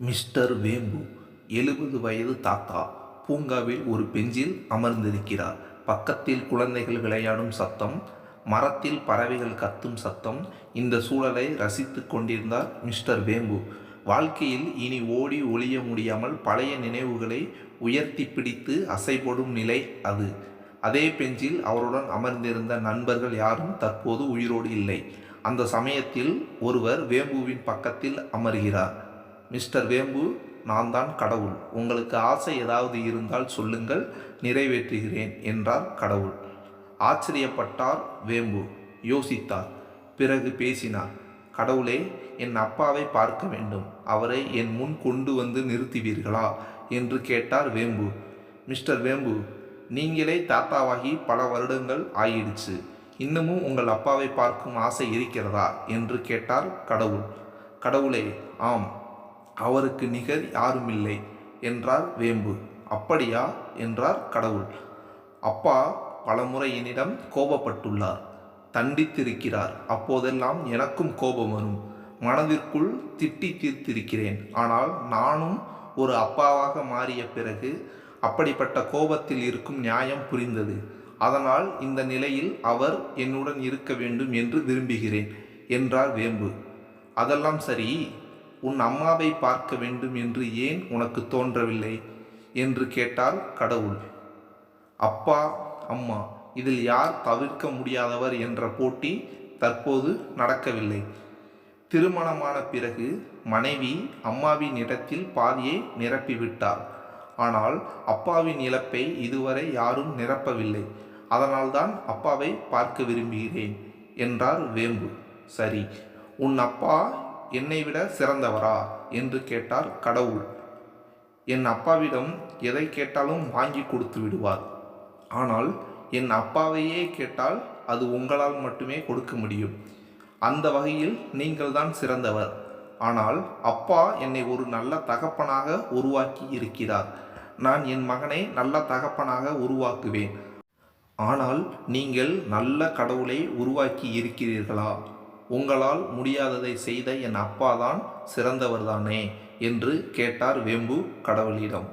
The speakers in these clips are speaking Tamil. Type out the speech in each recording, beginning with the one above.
மிஸ்டர் வேம்பு எழுபது வயது தாத்தா பூங்காவில் ஒரு பெஞ்சில் அமர்ந்திருக்கிறார். பக்கத்தில் குழந்தைகள் விளையாடும் சத்தம் மரத்தில் பறவைகள் கத்தும் சத்தம் இந்த சூழலை ரசித்து கொண்டிருந்தார் மிஸ்டர் வேம்பு. வாழ்க்கையில் இனி ஓடி ஒளிய முடியாமல் பழைய நினைவுகளை உயர்த்தி பிடித்து அசைபடும் நிலை அது. அதே பெஞ்சில் அவருடன் அமர்ந்திருந்த நண்பர்கள் யாரும் தற்போது உயிரோடு இல்லை. அந்த சமயத்தில் ஒருவர் வேம்புவின் பக்கத்தில் அமர்கிறார். மிஸ்டர் வேம்பு நான் தான் கடவுள். உங்களுக்கு ஆசை ஏதாவது இருந்தால் சொல்லுங்கள் நிறைவேற்றுகிறேன் என்றார் கடவுள். ஆச்சரியப்பட்டார் வேம்பு யோசித்தார் பிறகு பேசினார் கடவுளே என் அப்பாவை பார்க்க வேண்டும் அவரை என் முன் கொண்டு வந்து நிறுத்துவீர்களா? என்று கேட்டார் வேம்பு. மிஸ்டர் வேம்பு நீங்களே தாத்தாவாகி பல வருடங்கள் ஆயிடுச்சு இன்னமும் உங்கள் அப்பாவை பார்க்கும் ஆசை இருக்கிறதா? என்று கேட்டார் கடவுள். கடவுளே ஆம் அவருக்கு நிகர் யாருமில்லை என்றார் வேம்பு. அப்படியா? என்றார் கடவுள். அப்பா பலமுறை என்னிடம் கோபப்பட்டுள்ளார். தண்டித்திருக்கிறார். அப்போதெல்லாம் எனக்கும் கோபம் வரும். மனதிற்குள் திட்டி தீர்த்திருக்கிறேன். ஆனால் நானும் ஒரு அப்பாவாக மாறிய பிறகு அப்படிப்பட்ட கோபத்தில் இருக்கும் நியாயம் புரிந்தது. அதனால் இந்த நிலையில் அவர் என்னுடன் இருக்க வேண்டும் என்று விரும்புகிறேன் என்றார் வேம்பு. அதெல்லாம் சரி. உன் அம்மாவை பார்க்க வேண்டும் என்று ஏன் உனக்கு தோன்றவில்லை? என்று கேட்டார் கடவுள். அப்பா அம்மா இதில் யார் தவிர்க்க முடியாதவர் என்ற போட்டி தற்போது நடக்கவில்லை. திருமணமான பிறகு மனைவி அம்மாவின் இடத்தில் பாதியை நிரப்பிவிட்டார் ஆனால் அப்பாவின் இழப்பை இதுவரை யாரும் நிரப்பவில்லை. அதனால்தான் அப்பாவை பார்க்க விரும்புகிறேன் என்றார் வேம்பு. சரி உன் அப்பா என்னை விட சிறந்தவரா? என்று கேட்டார் கடவுள். என் அப்பாவிடம் எதை கேட்டாலும் வாங்கி கொடுத்து விடுவார். ஆனால் என் அப்பாவையே கேட்டால் அது உங்களால் மட்டுமே கொடுக்க முடியும். அந்த வகையில் நீங்கள்தான் சிறந்தவர். ஆனால் அப்பா என்னை ஒரு நல்ல தகப்பனாக உருவாக்கி இருக்கிறார். நான் என் மகனை நல்ல தகப்பனாக உருவாக்குவேன். ஆனால் நீங்கள் நல்ல கடவுளை உருவாக்கி இருக்கிறீர்களா? உங்களால் முடியாததை செய்த என் அப்பாதான் சிறந்தவர்தானே என்று கேட்டார் வேம்பு கடவுளிடம்.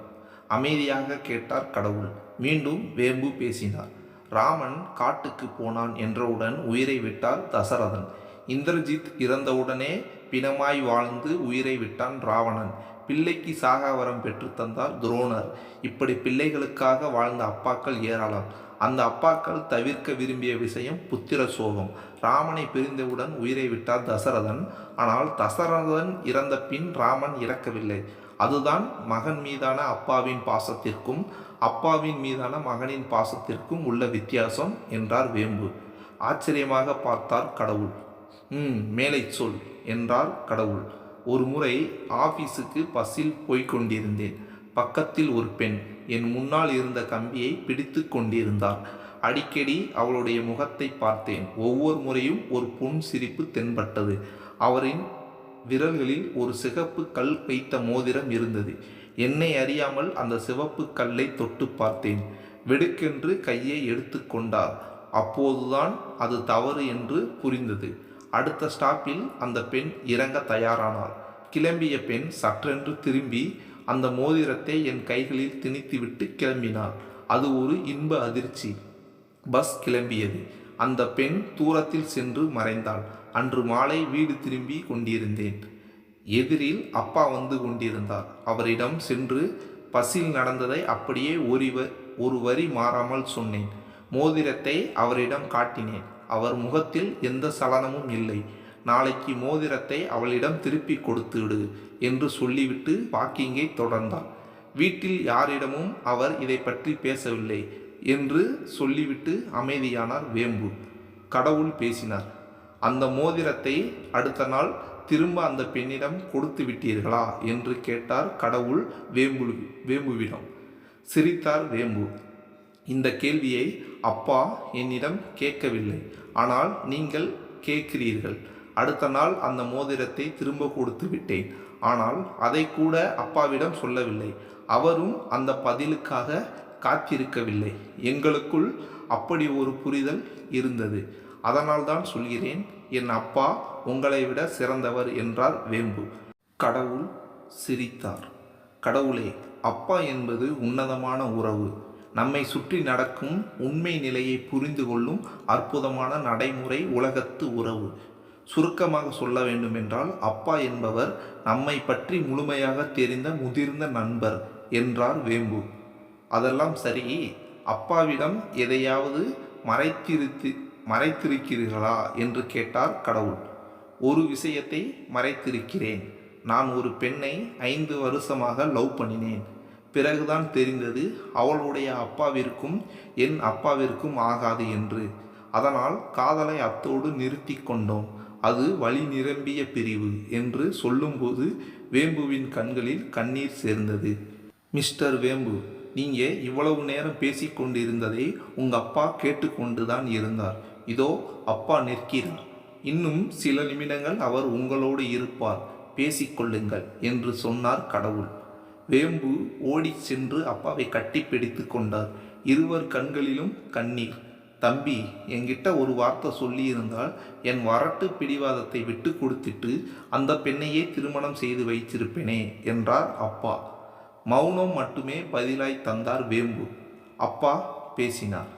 அமைதியாக கேட்டார் கடவுள். மீண்டும் வேம்பு பேசினார். ராமன் காட்டுக்கு போனான் என்றவுடன் உயிரை விட்டார் தசரதன். இந்திரஜித் இறந்தவுடனே பிணமாய் வாழ்ந்து உயிரை விட்டான் ராவணன். பிள்ளைக்கு சாகாவரம் பெற்று தந்தார் துரோணர். இப்படி பிள்ளைகளுக்காக வாழ்ந்த அப்பாக்கள் ஏராளம். அந்த அப்பாக்கள் தவிர்க்க விரும்பிய விஷயம் புத்திர சோகம். ராமனை பிரிந்தவுடன் உயிரை விட்டார் தசரதன். ஆனால் தசரதன் இறந்த பின் ராமன் இறக்கவில்லை. அதுதான் மகன் மீதான அப்பாவின் பாசத்திற்கும் அப்பாவின் மீதான மகனின் பாசத்திற்கும் உள்ள வித்தியாசம் என்றார் வேம்பு. ஆச்சரியமாக பார்த்தார் கடவுள். ம் மேலை சொல் என்றார் கடவுள். ஒரு முறை ஆஃபீஸுக்கு பஸ்ஸில் போய்க் கொண்டிருந்தேன். பக்கத்தில் ஒரு பெண். என் முன்னால் இருந்த கம்பியை பிடித்து கொண்டிருந்தார் அடிக்கடி அவளுடைய முகத்தை பார்த்தேன். ஒவ்வொரு முறையும் ஒரு புன் சிரிப்பு தென்பட்டது. அவரின் விரல்களில் ஒரு சிகப்பு கல் வைத்த மோதிரம் இருந்தது. என்னை அறியாமல் அந்த சிவப்பு கல்லை தொட்டு பார்த்தேன். வெடுக்கென்று கையை எடுத்து கொண்டார் அப்போதுதான் அது தவறு என்று புரிந்தது. அடுத்த ஸ்டாப்பில் அந்த பெண் இறங்க தயாரானார் கிளம்பிய பெண் சற்றென்று திரும்பி அந்த மோதிரத்தை என் கைகளில் திணித்துவிட்டு கிளம்பினாள். அது ஒரு இன்ப அதிர்ச்சி. பஸ் கிளம்பியது. அந்த பெண் தூரத்தில் சென்று மறைந்தாள். அன்று மாலை வீடு திரும்பி கொண்டிருந்தேன். எதிரில் அப்பா வந்து கொண்டிருந்தார். அவரிடம் சென்று பஸ்ஸில் நடந்ததை அப்படியே ஒரு ஒரு வரி மாறாமல் சொன்னேன். மோதிரத்தை அவரிடம் காட்டினேன். அவர் முகத்தில் எந்த சலனமும் இல்லை. நாளைக்கு மோதிரத்தை அவளிடம் திருப்பி கொடுத்துவிடு என்று சொல்லிவிட்டு வாக்கிங்கை தொடர்ந்தார் வீட்டில் யாரிடமும் அவர் இதை பற்றி பேசவில்லை என்று சொல்லிவிட்டு அமைதியானார் வேம்பு. கடவுள் பேசினார் அந்த மோதிரத்தை அடுத்த நாள் திரும்ப அந்த பெண்ணிடம் கொடுத்து விட்டீர்களா? என்று கேட்டார் கடவுள் வேம்பு வேம்புவிடம். சிரித்தார் வேம்பு இந்த கேள்வியை அப்பா என்னிடம் கேட்கவில்லை. ஆனால் நீங்கள் கேட்கிறீர்கள். அடுத்த நாள் அந்த மோதிரத்தை திரும்ப கொடுத்து விட்டேன். ஆனால் அதை கூட அப்பாவிடம் சொல்லவில்லை. அவரும் அந்த பதிலுக்காக காத்திருக்கவில்லை. எங்களுக்குள் அப்படி ஒரு புரிதல் இருந்தது. அதனால்தான் சொல்கிறேன் என் அப்பா உங்களை விட சிறந்தவர் என்றார் வேம்பு. கடவுள் சிரித்தார். கடவுளே அப்பா என்பது உன்னதமான உறவு. நம்மை சுற்றி நடக்கும் உண்மை நிலையை புரிந்து கொள்ளும் அற்புதமான நடைமுறை உலகத்து உறவு. சுருக்கமாக சொல்ல வேண்டுமென்றால் அப்பா என்பவர் நம்மை பற்றி முழுமையாக தெரிந்த முதிர்ந்த நண்பர் என்றார் வேம்பு. அதெல்லாம் சரி அப்பாவிடம் எதையாவது மறைத்திருத்தி மறைத்திருக்கிறீர்களா என்று கேட்டார் கடவுள். ஒரு விஷயத்தை மறைத்திருக்கிறேன். நான் ஒரு பெண்ணை ஐந்து வருஷமாக லவ் பண்ணினேன். பிறகுதான் தெரிந்தது அவளுடைய அப்பாவிற்கும் என் அப்பாவிற்கும் ஆகாது என்று. அதனால் காதலை அத்தோடு நிறுத்தி கொண்டோம். அது வழி நிரம்பிய பிரிவு என்று சொல்லும்போது வேம்புவின் கண்களில் கண்ணீர் சேர்ந்தது. மிஸ்டர் வேம்பு நீங்கள் இவ்வளவு நேரம் பேசிக் கொண்டிருந்ததை அப்பா கேட்டுக்கொண்டுதான் இருந்தார். இதோ அப்பா நிற்கிறார். இன்னும் சில நிமிடங்கள் அவர் உங்களோடு இருப்பார். பேசிக்கொள்ளுங்கள் என்று சொன்னார் கடவுள். வேம்பு ஓடிச் சென்று அப்பாவை கட்டிப்பிடித்து கொண்டார். இருவர் கண்களிலும் கண்ணீர். தம்பி என்கிட்ட ஒரு வார்த்தை சொல்லியிருந்தால் என் வரட்டு பிடிவாதத்தை விட்டு கொடுத்துட்டு அந்த பெண்ணையே திருமணம் செய்து வைத்திருப்பேனே என்றார் அப்பா. மௌனம் மட்டுமே பதிலாய் தந்தார் வேம்பு. அப்பா பேசினார்.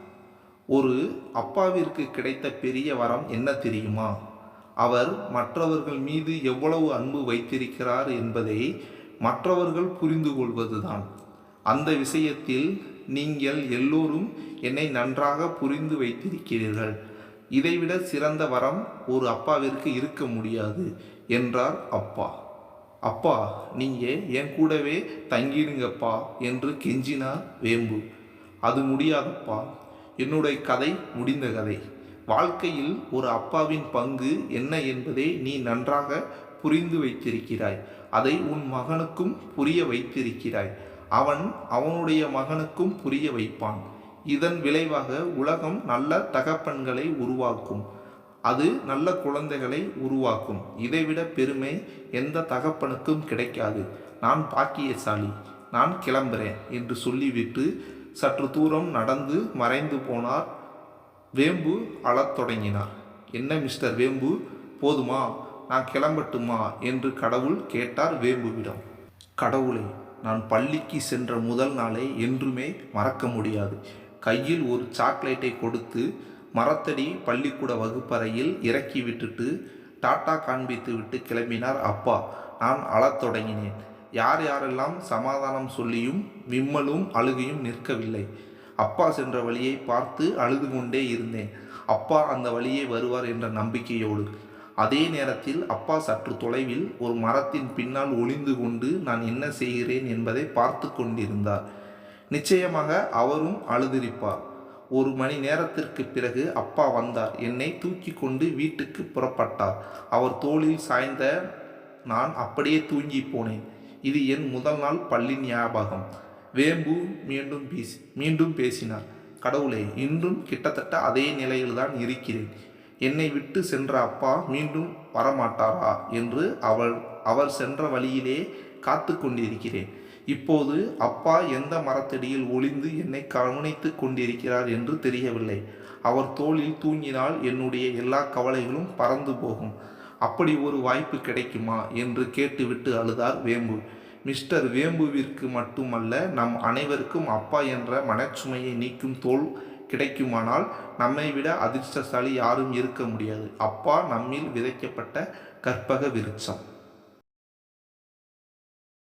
ஒரு அப்பாவிற்கு கிடைத்த பெரிய வரம் என்ன தெரியுமா? அவர் மற்றவர்கள் மீது எவ்வளவு அன்பு வைத்திருக்கிறார் என்பதை மற்றவர்கள் புரிந்து கொள்வதுதான் அந்த விஷயத்தில் நீங்கள் எல்லோரும் என்னை நன்றாக புரிந்து வைத்திருக்கிறீர்கள். இதைவிட சிறந்த வரம் ஒரு அப்பாவிற்கு இருக்க முடியாது என்றார் அப்பா. அப்பா நீங்கள் என் கூடவே தங்கிடுங்கப்பா என்று கெஞ்சினார் வேம்பு. அது முடியாதப்பா. என்னுடைய கதை முடிந்த கதை. வாழ்க்கையில் ஒரு அப்பாவின் பங்கு என்ன என்பதை நீ நன்றாக புரிந்து வைத்திருக்கிறாய். அதை உன் மகனுக்கும் புரிய வைத்திருக்கிறாய். அவன் அவனுடைய மகனுக்கும் புரிய வைப்பான். இதன் விளைவாக உலகம் நல்ல தகப்பன்களை உருவாக்கும். அது நல்ல குழந்தைகளை உருவாக்கும். இதைவிட பெருமை எந்த தகப்பனுக்கும் கிடைக்காது. நான் பாக்கியசாலி நான் கிளம்புறேன் என்று சொல்லிவிட்டு சற்று தூரம் நடந்து மறைந்து போனார். வேம்பு அழத் தொடங்கினார். என்ன மிஸ்டர் வேம்பு? போதுமா? நான் கிளம்பட்டுமா? என்று கடவுள் கேட்டார் வேம்புவிடம். கடவுளே நான் பள்ளிக்கு சென்ற முதல் நாளை என்றுமே மறக்க முடியாது. கையில் ஒரு சாக்லேட்டை கொடுத்து மரத்தடி பள்ளிக்கூட வகுப்பறையில் இறக்கி விட்டுட்டு டாட்டா காண்பித்து விட்டு கிளம்பினார் அப்பா. நான் அழத் தொடங்கினேன். யார் யாரெல்லாம் சமாதானம் சொல்லியும் விம்மலும் அழுகையும் நிற்கவில்லை. அப்பா சென்ற வழியை பார்த்து அழுது கொண்டே இருந்தேன். அப்பா அந்த வழியே வருவார் என்ற நம்பிக்கையோடு அதே நேரத்தில் அப்பா சற்று தொலைவில் ஒரு மரத்தின் பின்னால் ஒளிந்து கொண்டு நான் என்ன செய்கிறேன் என்பதை பார்த்து கொண்டிருந்தார். நிச்சயமாக அவரும் அழுதிருப்பார். ஒரு மணி நேரத்திற்கு பிறகு அப்பா வந்தார். என்னை தூக்கி கொண்டு வீட்டுக்கு புறப்பட்டார். அவர் தோளில் சாய்ந்த நான் அப்படியே தூங்கி போனேன். இது என் முதல் நாள் பள்ளி ஞாபகம். வேம்பு மீண்டும் பேசி மீண்டும் பேசினார். கடவுளே இன்றும் கிட்டத்தட்ட அதே நிலையில்தான் இருக்கிறேன். என்னை விட்டு சென்ற அப்பா மீண்டும் வரமாட்டாரா என்று அவள் அவர் சென்ற வழியிலே காத்து கொண்டிருக்கிறேன். இப்போது அப்பா எந்த மரத்தடியில் ஒளிந்து என்னை கவனித்து கொண்டிருக்கிறார் என்று தெரியவில்லை. அவர் தோளில் தூங்கினால் என்னுடைய எல்லா கவலைகளும் பறந்து போகும். அப்படி ஒரு வாய்ப்பு கிடைக்குமா என்று கேட்டுவிட்டு அழுதார் வேம்பு. மிஸ்டர் வேம்புவிற்கு மட்டுமல்ல நம் அனைவருக்கும் அப்பா என்ற மனச்சுமையை நீக்கும் தோல் கிடைக்குமானால் நம்மை விட அதிர்ஷ்டசாலி யாரும் இருக்க முடியாது. அப்பா நம்மில் விதைக்கப்பட்ட கற்பக விருட்சம்.